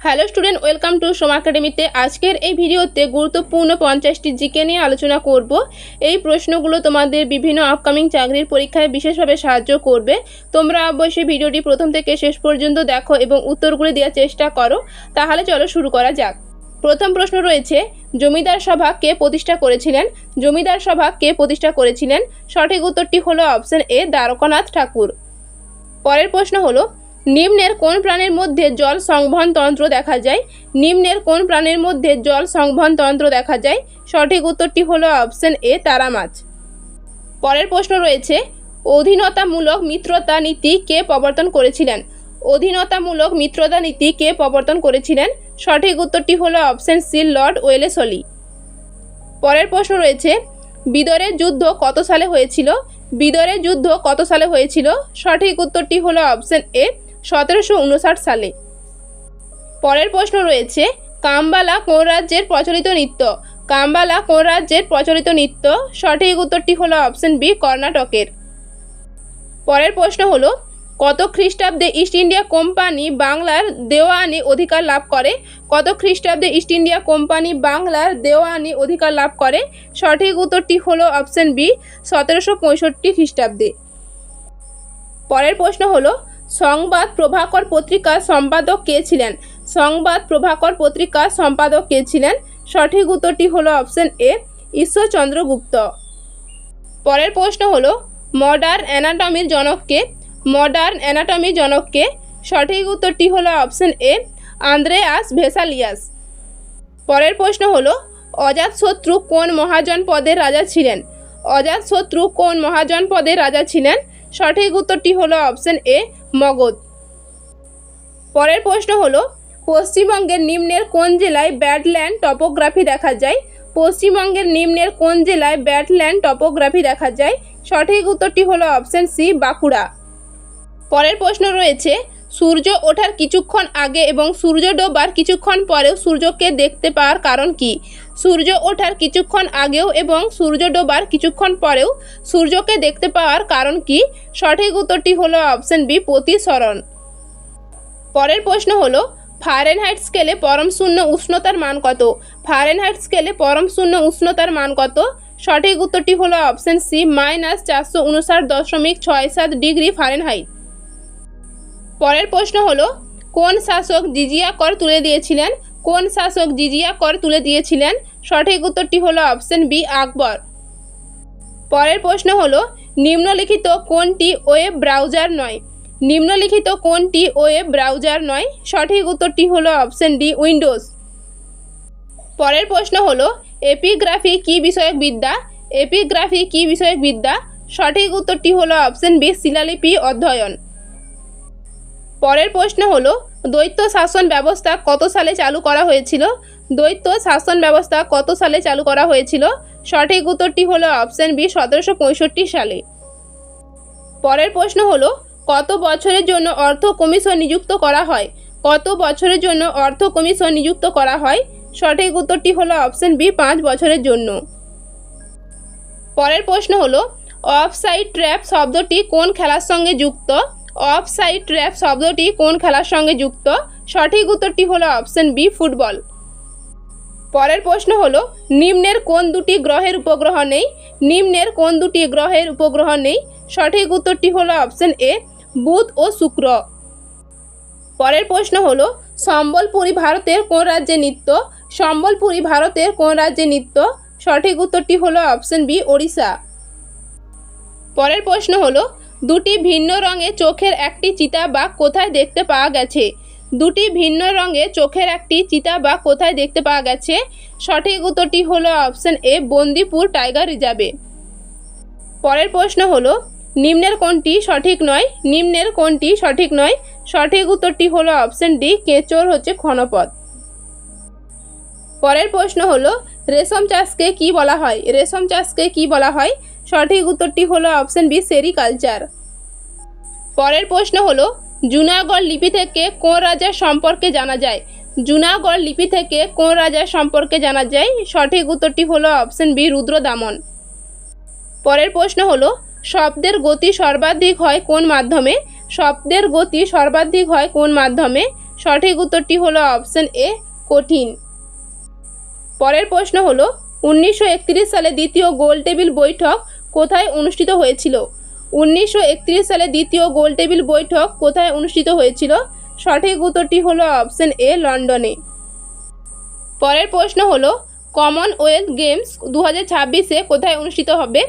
Hello student, welcome to Som একাডেমিতে। আজকের এই ভিডিওতে গুরুত্বপূর্ণ পঞ্চাশটি জিকে নিয়ে আলোচনা করব। এই প্রশ্নগুলো তোমাদের বিভিন্ন আপকামিং চাকরির পরীক্ষায় বিশেষভাবে সাহায্য করবে। তোমরা অবশ্যই ভিডিওটি প্রথম থেকে শেষ পর্যন্ত দেখো এবং উত্তরগুলি দেওয়ার চেষ্টা করো। তাহলে চলো শুরু করা যাক। প্রথম প্রশ্ন রয়েছে, জমিদার সভা কে প্রতিষ্ঠা করেছিলেন? জমিদার সভা কে প্রতিষ্ঠা করেছিলেন? সঠিক উত্তরটি হলো অপশন এ দ্বারকানাথ ঠাকুর। পরের প্রশ্ন হলো নিম্নের কোন প্রাণের মধ্যে জল সংবহন তন্ত্র দেখা যায়? নিম্নের কোন প্রাণের মধ্যে জল সংবহন তন্ত্র দেখা যায়? সঠিক উত্তরটি হলো অপশন এ, তারা মাছ। পরের প্রশ্ন রয়েছে, অধীনতামূলক মিত্রতা নীতি কে প্রবর্তন করেছিলেন? অধীনতামূলক মিত্রতা নীতি কে প্রবর্তন করেছিলেন? সঠিক উত্তরটি হলো অপশন সি, লর্ড ওয়েলেসলি পরের প্রশ্ন রয়েছে, বিদরের যুদ্ধ কত সালে হয়েছিল? বিদরের যুদ্ধ কত সালে হয়েছিল? সঠিক উত্তরটি হলো অপশন এ সতেরোশো উনষাট সালে। পরের প্রশ্ন রয়েছে, কাম্বালা কোন রাজ্যের প্রচলিত নৃত্য? কাম্বালা কোন রাজ্যের প্রচলিত নৃত্য? সঠিক উত্তরটি হলো অপশন বি, কর্ণাটকের। পরের প্রশ্ন হলো, কত খ্রিস্টাব্দে ইস্ট ইন্ডিয়া কোম্পানি বাংলার দেওয়ানি অধিকার লাভ করে? কত খ্রিস্টাব্দে ইস্ট ইন্ডিয়া কোম্পানি বাংলার দেওয়ানি অধিকার লাভ করে? সঠিক উত্তরটি হলো অপশন বি, সতেরোশো পঁয়ষট্টি খ্রিস্টাব্দে। পরের প্রশ্ন হলো সংবাদ প্রভাকর পত্রিকার সম্পাদক কে ছিলেন? সংবাদ প্রভাকর পত্রিকার সম্পাদক কে ছিলেন? সঠিক উত্তরটি হলো অপশন এ, ঈশ্বরচন্দ্র গুপ্ত। পরের প্রশ্ন হলো মডার্ন অ্যানাটমির জনককে মডার্ন অ্যানাটমির জনককে সঠিক উত্তরটি হলো অপশন এ, আন্দ্রেয়াস ভেসালিয়াস। পরের প্রশ্ন হলো অজাতশত্রু কোন মহাজন পদের রাজা ছিলেন? অজাতশত্রু কোন মহাজন পদের রাজা ছিলেন? সঠিক উত্তরটি হলো অপশন এ, মগধ। পরের প্রশ্ন হলো, পশ্চিমবঙ্গের নিম্নের কোন জেলায় ব্যাডল্যান্ড টপোগ্রাফি দেখা যায়? পশ্চিমবঙ্গের নিম্নের কোন জেলায় ব্যাডল্যান্ড টপোগ্রাফি দেখা যায়? সঠিক উত্তরটি হলো অপশন সি, বাঁকুড়া। পরের প্রশ্ন রয়েছে সূর্য ওঠার কিছুক্ষণ আগে এবং সূর্য ডোবার কিছুক্ষণ পরেও সূর্যকে দেখতে পাওয়ার কারণ কি? সূর্য ওঠার কিছুক্ষণ আগেও এবং সূর্য ডোবার কিছুক্ষণ পরেও সূর্যকে দেখতে পাওয়ার কারণ কি? সঠিক উত্তরটি হলো অপশন বি, প্রতিসরণ। পরের প্রশ্ন হলো, ফারেনহাইট স্কেলে পরম শূন্য উষ্ণতার মান কত? ফারেনহাইট স্কেলে পরম শূন্য উষ্ণতার মান কত? সঠিক উত্তরটি হলো অপশন সি, মাইনাস চারশো উনষাট দশমিক ছয় সাত ডিগ্রি ফারেনহাইট। পরের প্রশ্ন হলো, কোন শাসক জিজিয়া কর তুলে দিয়েছিলেন? কোন শাসক জিজিয়া কর তুলে দিয়েছিলেন? সঠিক উত্তরটি হলো অপশন বি, আকবর। পরের প্রশ্ন হলো, নিম্নলিখিত কোনটি ওয়েব ব্রাউজার নয়? নিম্নলিখিত কোনটি ওয়েব ব্রাউজার নয়? সঠিক উত্তরটি হলো অপশন ডি, উইন্ডোজ। পরের প্রশ্ন হলো, এপিগ্রাফি কি বিষয়ক বিদ্যা এপিগ্রাফি কি বিষয়ক বিদ্যা সঠিক উত্তরটি হলো অপশন বি, শিলালিপি অধ্যয়ন। পরের প্রশ্ন হলো, দ্বৈত শাসন ব্যবস্থা কত সালে চালু করা হয়েছিল? দ্বৈত শাসন ব্যবস্থা কত সালে চালু করা হয়েছিল? সঠিক উত্তরটি হলো অপশন বি সতেরোশো পঁয়ষট্টি সালে। পরের প্রশ্ন হলো, কত বছরের জন্য অর্থ কমিশন নিযুক্ত করা হয়? কত বছরের জন্য অর্থ কমিশন নিযুক্ত করা হয়? সঠিক উত্তরটি হলো অপশন বি পাঁচ বছরের জন্য। পরের প্রশ্ন হলো অফ সাইড ট্র্যাপ শব্দটি কোন খেলার সঙ্গে যুক্ত? অফ সাইড ট্র্যাপ শব্দটি কোন খেলার সঙ্গে যুক্ত? সঠিক উত্তরটি হলো অপশন বি, ফুটবল। পরের প্রশ্ন হলো, নিম্নের কোন দুটি গ্রহের উপগ্রহ নেই? নিম্নের কোন দুটি গ্রহের উপগ্রহ নেই? সঠিক উত্তরটি হলো অপশন এ, বুধ ও শুক্র। পরের প্রশ্ন হলো, সম্বলপুরী ভারতের কোন রাজ্যে নৃত্য? সম্বলপুরী ভারতের কোন রাজ্যে নৃত্য? সঠিক উত্তরটি হলো অপশন বি, ওড়িশা। পরের প্রশ্ন হলো দুটি ভিন্ন রঙে চোখের একটি চিতাবাঘ কোথায় দেখতে পাওয়া গেছে। দুটি ভিন্ন রঙে চোখের একটি চিতাবাঘ কোথায় দেখতে পাওয়া গেছে। সঠিক উত্তরটি হলো অপশন এ, বন্দিপুর টাইগার রিজার্ভে। পরের প্রশ্ন হলো, নিম্নের কোনটি সঠিক নয়? নিম্নের কোনটি সঠিক নয়? সঠিক উত্তরটি হলো অপশন ডি, কেঁচোর হচ্ছে ক্ষণপদ পরের প্রশ্ন হলো, রেশম চাষকে কি বলা হয়? রেশম চাষকে কি বলা হয়? সঠিক উত্তরটি হলো অপশন বি সেরিকালচার পরের প্রশ্ন হলো, জুনাগড় লিপি থেকে কোন রাজার সম্পর্কে জানা যায়? জুনাগড় লিপি থেকে কোন রাজার সম্পর্কে জানা যায়? সঠিক উত্তরটি হলো অপশন বি রুদ্রদামন. পরের প্রশ্ন হলো, শব্দের গতি সর্বাধিক হয় কোন মাধ্যমে? শব্দের গতি সর্বাধিক হয় কোন মাধ্যমে? সঠিক উত্তরটি হলো অপশন এ কঠিন. পরের প্রশ্ন হলো, উনিশশো একত্রিশ সালে দ্বিতীয় গোল টেবিল বৈঠক কোথায় অনুষ্ঠিত হয়েছিল? উনিশশো একত্রিশ সালে দ্বিতীয় গোল টেবিল বৈঠক কোথায় অনুষ্ঠিত হয়েছিল? সঠিক উত্তরটি হলো অপশন এ, লন্ডনে। পরের প্রশ্ন হলো, কমনওয়েলথ গেমস দু হাজার কোথায় অনুষ্ঠিত হবে?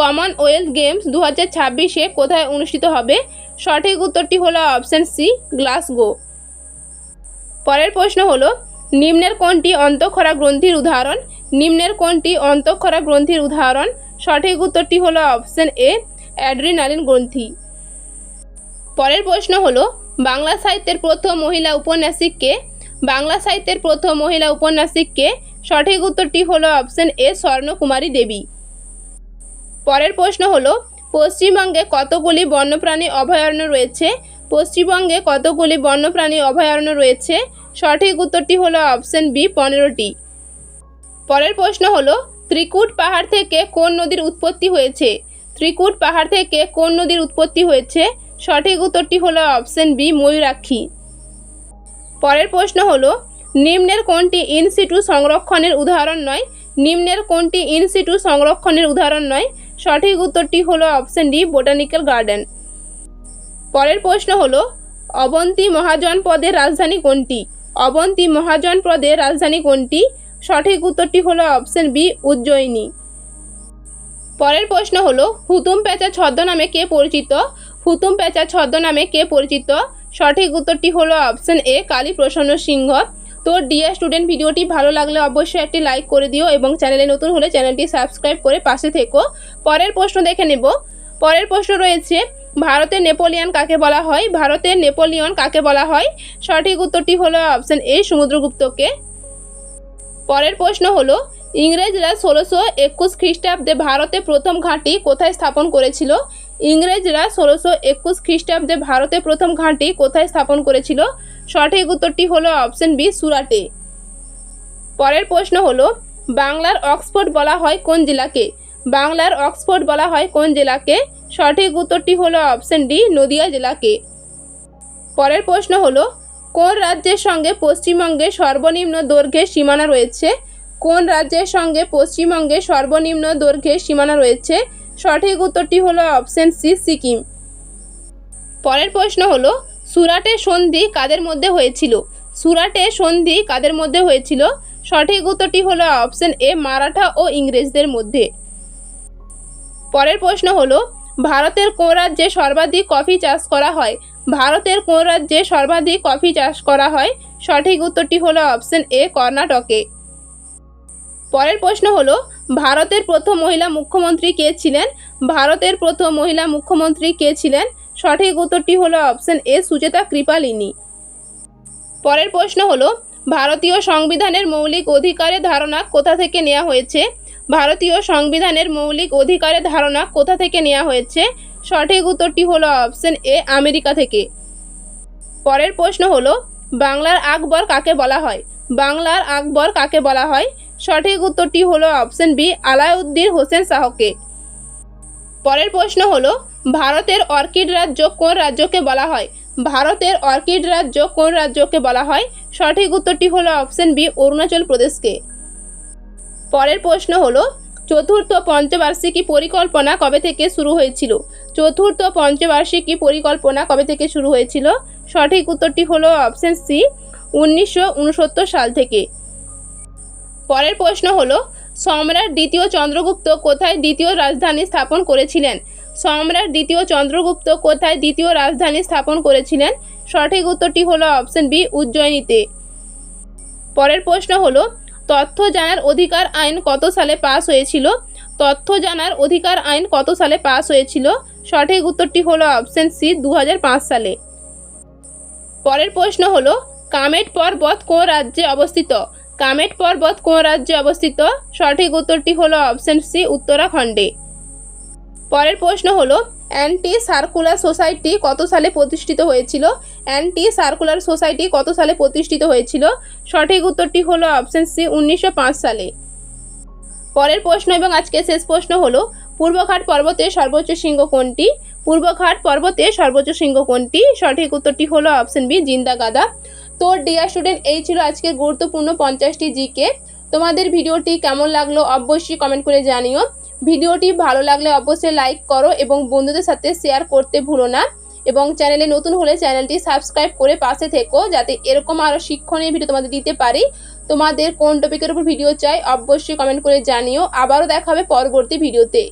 কমনওয়েলথ গেমস দু হাজার কোথায় অনুষ্ঠিত হবে? সঠিক উত্তরটি হলো অপশন সি, গ্লাসগো। পরের প্রশ্ন হলো, নিম্নের কোনটি অন্তঃক্ষরা গ্রন্থির উদাহরণ? নিম্নের কোনটি অন্তঃক্ষরা গ্রন্থির উদাহরণ? সঠিক উত্তরটি হলো অপশন এ, অ্যাড্রিনালিন গ্রন্থি। পরের প্রশ্ন হলো, বাংলা সাহিত্যের প্রথম মহিলা উপন্যাসিককে, বাংলা সাহিত্যের প্রথম মহিলা উপন্যাসিককে সঠিক উত্তরটি হলো অপশন এ, স্বর্ণকুমারী দেবী। পরের প্রশ্ন হলো, পশ্চিমবঙ্গে কতগুলি বন্যপ্রাণী অভয়ারণ্য রয়েছে? পশ্চিমবঙ্গে কতগুলি বন্যপ্রাণী অভয়ারণ্য রয়েছে? সঠিক উত্তরটি হলো অপশন বি, পনেরোটি। পরের প্রশ্ন হলো ত্রিকুট পাহাড় থেকে কোন নদীর উৎপত্তি হয়েছে? ত্রিকুট পাহাড় থেকে কোন নদীর উৎপত্তি হয়েছে? সঠিক উত্তরটি হলো অপশন বি, ময়ূরাক্ষী। পরের প্রশ্ন হলো, নিম্নের কোনটি ইনসিটু সংরক্ষণের উদাহরণ নয়? নিম্নের কোনটি ইনসিটু সংরক্ষণের উদাহরণ নয়? সঠিক উত্তরটি হলো অপশন ডি, বোটানিক্যাল গার্ডেন। পরের প্রশ্ন হলো, অবন্তী মহাজনপদের রাজধানী কোনটি? অবন্তী মহাজনপদের রাজধানী কোনটি? সঠিক উত্তরটি হলো অপশন বি, উজ্জয়িনী। পরের প্রশ্ন হলো, হুতুম পেঁচা ছদ্মনামে কে পরিচিত? হুতুম পেঁচা ছদ্মনামে কে পরিচিত? সঠিক উত্তরটি হলো অপশন এ কালী প্রসন্ন সিংহ। তো ডিয়ার স্টুডেন্ট ভিডিওটি ভালো লাগলে অবশ্যই একটি লাইক করে দিও এবং চ্যানেলে নতুন হলে চ্যানেলটি সাবস্ক্রাইব করে পাশে থেকো। পরের প্রশ্ন দেখে নেব। পরের প্রশ্ন রয়েছে, ভারতের নেপোলিয়ন কাকে বলা হয়? ভারতের নেপোলিয়ন কাকে বলা হয়? সঠিক উত্তরটি হলো অপশন এ, সমুদ্রগুপ্তকে। পরের প্রশ্ন হলো, ইংরেজরা ষোলোশো একুশ খ্রিস্টাব্দে ভারতে প্রথম ঘাঁটি কোথায় স্থাপন করেছিল? ইংরেজরা ষোলোশো একুশ খ্রিস্টাব্দে ভারতে প্রথম ঘাঁটি কোথায় স্থাপন করেছিল? সঠিক উত্তরটি হলো অপশন বি, সুরাটে। পরের প্রশ্ন হলো, বাংলার অক্সফোর্ড বলা হয় কোন জেলাকে? বাংলার অক্সফোর্ড বলা হয় কোন জেলাকে? সঠিক উত্তরটি হলো অপশন ডি, নদিয়া জেলাকে। পরের প্রশ্ন হলো কোন রাজ্যের সঙ্গে পশ্চিমবঙ্গের সর্বনিম্ন দৈর্ঘ্যের সীমানা রয়েছে? কোন রাজ্যের সঙ্গে পশ্চিমবঙ্গের সর্বনিম্ন দৈর্ঘ্যের সীমানা রয়েছে? সঠিক উত্তরটি হলো অপশন সি, সিকিম। পরের প্রশ্ন হলো সুরাটে সন্ধি কাদের মধ্যে হয়েছিল? সুরাটে সন্ধি কাদের মধ্যে হয়েছিল? সঠিক উত্তরটি হলো অপশন এ, মারাঠা ও ইংরেজদের মধ্যে। পরের প্রশ্ন হলো, ভারতের কোন রাজ্যে সর্বাধিক কফি চাষ করা হয়? ভারতের কোন রাজ্যে সর্বাধিক কফি চাষ করা হয়? সঠিক উত্তরটি হলো অপশন এ, কর্ণাটকে। পরের প্রশ্ন হলো, ভারতের প্রথম মহিলা মুখ্যমন্ত্রী কে ছিলেন? ভারতের প্রথম মহিলা মুখ্যমন্ত্রী কে ছিলেন? সঠিক উত্তরটি হলো অপশন এ, সুচেতা কৃপালিনী। পরের প্রশ্ন হলো, ভারতীয় সংবিধানের মৌলিক অধিকারের ধারণা কোথা থেকে নেওয়া হয়েছে? ভারতীয় সংবিধানের মৌলিক অধিকারের ধারণা কোথা থেকে নেওয়া হয়েছে? সঠিক উত্তরটি হলো অপশন এ আমেরিকা থেকে। পরের প্রশ্ন হলো, বাংলার আকবর কাকে বলা হয়? বাংলার আকবর কাকে বলা হয়? সঠিক উত্তরটি হলো অপশন বি আলাউদ্দিন হোসেন শাহকে। পরের প্রশ্ন হলো, ভারতের অর্কিড রাজ্য কোন রাজ্যকে বলা হয়? ভারতের অর্কিড রাজ্য কোন রাজ্যকে বলা হয়? সঠিক উত্তরটি হলো অপশন বি অরুণাচল প্রদেশকে। পরের প্রশ্ন হলো চতুর্থ পঞ্চবার্ষিকী পরিকল্পনা কবে থেকে শুরু হয়েছিল? চতুর্থ পঞ্চবার্ষিকী পরিকল্পনা কবে থেকে শুরু হয়েছিল? সঠিক উত্তরটি হলো অপশন সি, উনিশশো উনসত্তর সাল থেকে। পরের প্রশ্ন হলো, সম্রাট দ্বিতীয় চন্দ্রগুপ্ত কোথায় দ্বিতীয় রাজধানী স্থাপন করেছিলেন? সম্রাট দ্বিতীয় চন্দ্রগুপ্ত কোথায় দ্বিতীয় রাজধানী স্থাপন করেছিলেন? সঠিক উত্তরটি হলো অপশন বি, উজ্জয়িনীতে। পরের প্রশ্ন হলো তথ্য জানার অধিকার আইন কত সালে পাস হয়েছিল? তথ্য জানার অধিকার আইন কত সালে পাস হয়েছিল? সঠিক উত্তরটি হলো অপশন সি দু হাজার পাঁচ সালে। পরের প্রশ্ন হলো, কামেট পর্বত কোন রাজ্যে অবস্থিত? কামেট পর্বত কোন রাজ্যে অবস্থিত? সঠিক উত্তরটি হলো অপশন সি, উত্তরাখণ্ডে। পরের প্রশ্ন হলো অ্যান্টি সার্কুলার সোসাইটি কত সালে প্রতিষ্ঠিত হয়েছিল? অ্যান্টি সার্কুলার সোসাইটি কত সালে প্রতিষ্ঠিত হয়েছিল? সঠিক উত্তরটি হলো অপশন সি উনিশশো পাঁচ সালে। পরের প্রশ্ন এবং আজকে শেষ প্রশ্ন হলো, পূর্বঘাট পর্বতের সর্বোচ্চ শৃঙ্গ কোনটি? পূর্বঘাট পর্বতের সর্বোচ্চ শৃঙ্গ কোনটি? সঠিক উত্তরটি হলো অপশন বি জিন্দা গাদা তো ডিয়ার স্টুডেন্ট এই ছিল আজকে গুরুত্বপূর্ণ পঞ্চাশটি জিকে তোমাদের ভিডিওটি কেমন লাগল অবশ্যই কমেন্ট করে জানিও। ভিডিওটি ভালো লাগলে অবশ্যই লাইক করো এবং বন্ধুদের সাথে শেয়ার করতে ভুলো না। এবং চ্যানেলে নতুন হলে চ্যানেলটি সাবস্ক্রাইব করে পাশে থেকো, যাতে এরকম আরও শিক্ষণীয় ভিডিও তোমাদের দিতে পারি। তোমাদের কোন টপিকের উপর ভিডিও চাই, অবশ্যই কমেন্ট করে জানিও। আবারও দেখা হবে পরবর্তী ভিডিওতে।